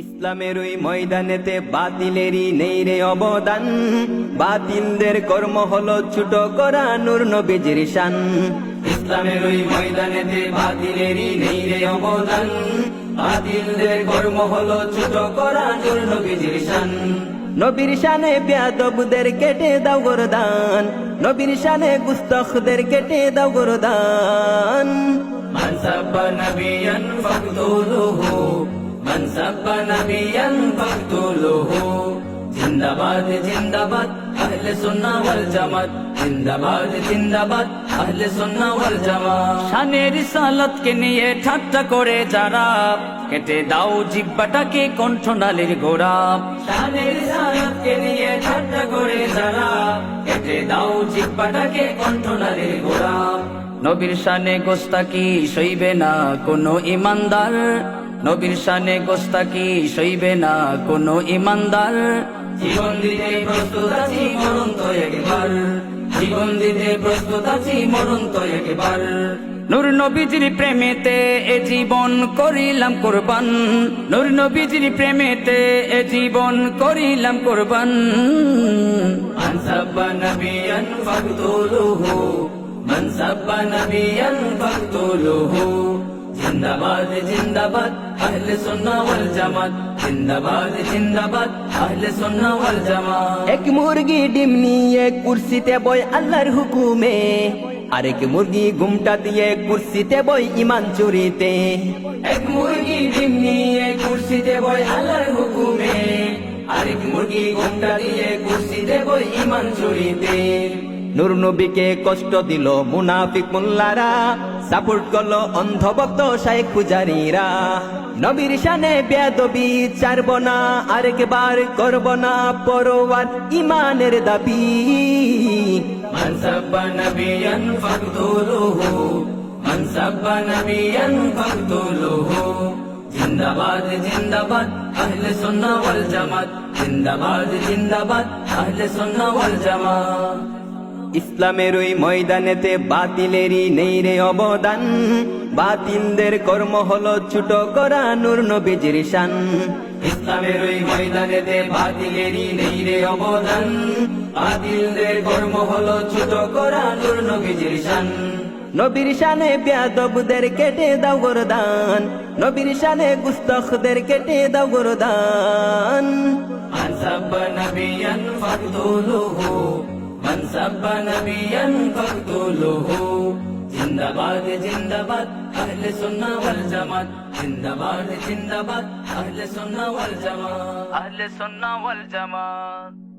ইসলামের ওই ময়দানেতে বাতিলেরই নেই রে অবদান। বাতিলদের কর্ম হলো ছুট করা নূর নবীজির শান। ইসলামের ওই ময়দানেতে বাতিলেরই নেই রে অবদান। বাতিলদের কর্ম হলো ছুট করা নূর নবীজির শান। নবীর শানে বেয়াদবদের কেটে দাও গোরদান। নবীর শানে গুস্তখদের কেটে দাও গোরদান। মান নবিয়ান ফাকদুলুহু سب نبيا فاقتلوه জিন্দাবাদ জিন্দাবাদ আহলে সুন্নাহ ওয়াল জামাত জিন্দাবাদ জিন্দাবাদ আহলে সুন্নাহ ওয়াল জামাত শানের সালাতকে নিয়ে ঠাট্টা করে যারা কেটে দাও জিব্বাটাকে কণ্ঠনালীর গোড়া শানের সালাতকে নিয়ে ঠাট্টা করে যারা কেটে দাও জিব্বাটাকে কণ্ঠনালীর গোড়া নবীর শানে গোস্তাকি সইবে না কোনো ইমানদার নবীর শানে গোস্তাকি সইবে না কোনো ইমানদার? জীবন দিতে প্রস্তুত আছি মরণ তো একবার। জীবন দিতে প্রস্তুত আছি মরণ তো একবার। নূর নবীজির প্রেমেতে এ জীবন করিলাম কোরবান। নূর নবীজির প্রেমেতে এ জীবন করিলাম কোরবান। আনসাব্বা নবিয়ান ফাকতুলুহু মান নবিয়ান ফাকতুলুহু। জিন্দাবাদ জিন্দাবাদ আহলে সুন্নাহ ওয়াল জামাত। জিন্দাবাদ জিন্দাবাদ আহলে সুন্নাহ ওয়াল জামাত। এক মুরগি ডিম নিয়ে কুরসিতে বয় আল্লাহর হুকুমে। আরেক মুরগি ঘুমটা দিয়ে কুরসিতে বই ইমান চুরিতে। এক মুরগি ডিম নিয়ে কুরসিতে বয় আল্লাহর হুকুমে। আরেক মুরগি ঘুমটা দিয়ে কুরসিতে বই ইমান চুরিতে। নূর নবীকে কষ্ট দিল মুনাফিক মোল্লারা সাপোর্ট করলো অন্ধভক্ত শায়েক পূজারীরা নবীর শানে বেদবি চারব না আরেকবার করব না পরোয়ার ইমানের দাবি من سب نبيا فاقتلوه من سب نبيا فاقتلوه জিন্দাবাদ জিন্দাবাদ আহলে সুন্নাহ ওয়াল জামাত জিন্দাবাদ জিন্দাবাদ আহলে সুন্নাহ ওয়াল জামাত ইসলামের ওই ময়দানেতে বাতিলেরই নেই রে অবদান। বাতিলদের কর্ম হলো ছুট করা নূর নবীজির শান। ইসলামের ওই ময়দানেতে বাতিলেরই নেই রে অবদান। বাতিলদের কর্ম হলো ছুট করা নূর নবীজির শান। নবীর শানে বেয়াদবদের কেটে দাও গোরদান। নবীর শানে গুস্তখদের কেটে দাও গোরদান। আনসাব নবিয়ান ফাকদুলুহু من سب نبيا فاقتلوه জিন্দাবাদ জিন্দাবাদ আহলে সুন্নাহ ওয়াল জামাত জিন্দাবাদ জিন্দাবাদ আহলে সুন্নাহ ওয়াল জামাত আহলে সুন্নাহ ওয়াল জামাত